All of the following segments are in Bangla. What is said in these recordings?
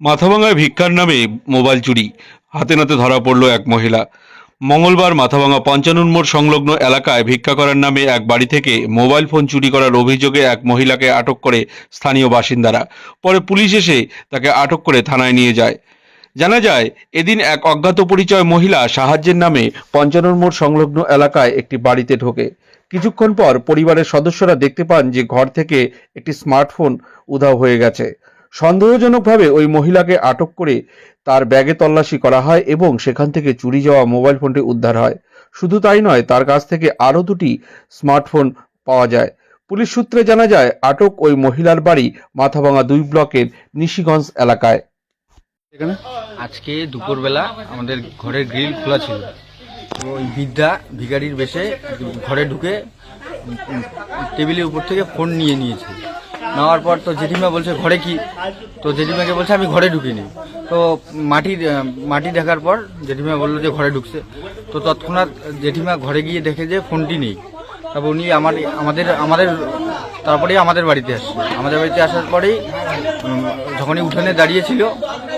মাথাভাঙায় ভিক্ষার নামে মোবাইল চুরি। হাতে নাতে ধরা পড়ল এক মহিলা। মঙ্গলবার মাথাভাঙা পঞ্চানন মোড় সংলগ্ন এলাকায় ভিক্ষা করার নামে এক বাড়ি থেকে মোবাইল ফোন চুরি করার অভিযোগে এক মহিলাকে আটক করে স্থানীয় বাসিন্দারা। পরে পুলিশ এসে তাকে আটক করে থানায় নিয়ে যায়। জানা যায়, এদিন এক অজ্ঞাত পরিচয় মহিলা সাহায্যের নামে পঞ্চানন মোড় সংলগ্ন এলাকায় একটি বাড়িতে ঢোকে। কিছুক্ষণ পর পরিবারের সদস্যরা দেখতে পান যে ঘর থেকে একটি স্মার্টফোন উধাও হয়ে গেছে। সন্দেহজনকভাবে ওই মহিলাকে আটক করে তার ব্যাগে তল্লাশি করা হয় এবং সেখান থেকে চুরি যাওয়া মোবাইল ফোনটি উদ্ধার হয়। শুধু তাই নয় তার কাছ থেকে আরও দুটি স্মার্টফোন পাওয়া যায়। পুলিশ সূত্রে জানা যায় আটক ওই মহিলার বাড়ি মাথাভাঙা দুই ব্লকের নিশিগঞ্জ এলাকায়। আজকে দুপুরবেলা আমাদের ঘরের গ্রিল খোলা ছিল। ওই বিদ্যা ভিখারির বেশে ঘরে ঢুকে টেবিলের উপর থেকে ফোন নিয়ে নিয়েছে। নেওয়ার পর তো জেঠিমা বলছে, ঘরে কি? তো জেঠিমাকে বলছে, আমি ঘরে ঢুকিনি। তো মাটি মাটি দেখার পর জেঠিমা বলল যে ঘরে ঢুকছে। তো তৎক্ষণাৎ জেঠিমা ঘরে গিয়ে দেখে যে ফোনটি নেই। তারপর উনি আমার, আমাদের আমাদের তারপরেই আমাদের বাড়িতে আসছে। আমাদের বাড়িতে আসার পরেই যখনই উঠানে দাঁড়িয়েছিল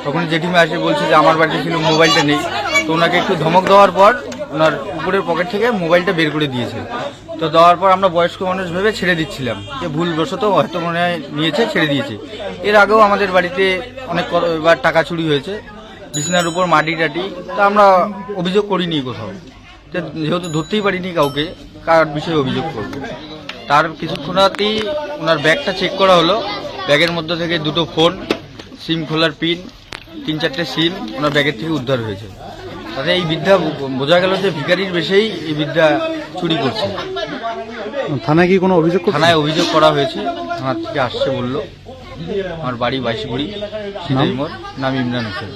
তখন জেঠিমা এসে বলছে যে আমার বাড়িতে ছিল মোবাইলটা নেই। তো ওনাকে একটু ধমক দেওয়ার পর ওনার উপরের পকেট থেকে মোবাইলটা বের করে দিয়েছে। তো দেওয়ার পর আমরা বয়স্ক মানুষ ভেবে ছেড়ে দিচ্ছিলাম। যে ভুলবশত হয়তো মনে হয় নিয়েছে, ছেড়ে দিয়েছে। এর আগেও আমাদের বাড়িতে অনেক বার টাকা চুরি হয়েছে। বিছানার উপর মাটি টাটি। তা আমরা অভিযোগ করিনি কোথাও। যেহেতু ধরতেই পারিনি কাউকে, কার বিষয়ে অভিযোগ করব। তার কিছুক্ষণাতেই ওনার ব্যাগটা চেক করা হলো। ব্যাগের মধ্যে থেকে দুটো ফোন সিম খোলার পিন তিন চারটে সিম ওনার ব্যাগের থেকে উদ্ধার হয়েছে। তাতে এই বিদ্যা বোঝা গেল যে ভিকারির বেশেই এই বিদ্যা চুরি করছে। থানায় কি কোনো অভিযোগ থানায় অভিযোগ করা হয়েছে। থানার থেকে আসছে বলল আমার বাড়ি বাইশগুড়ি সিদাইমোর নাম ইমরান হোসেন।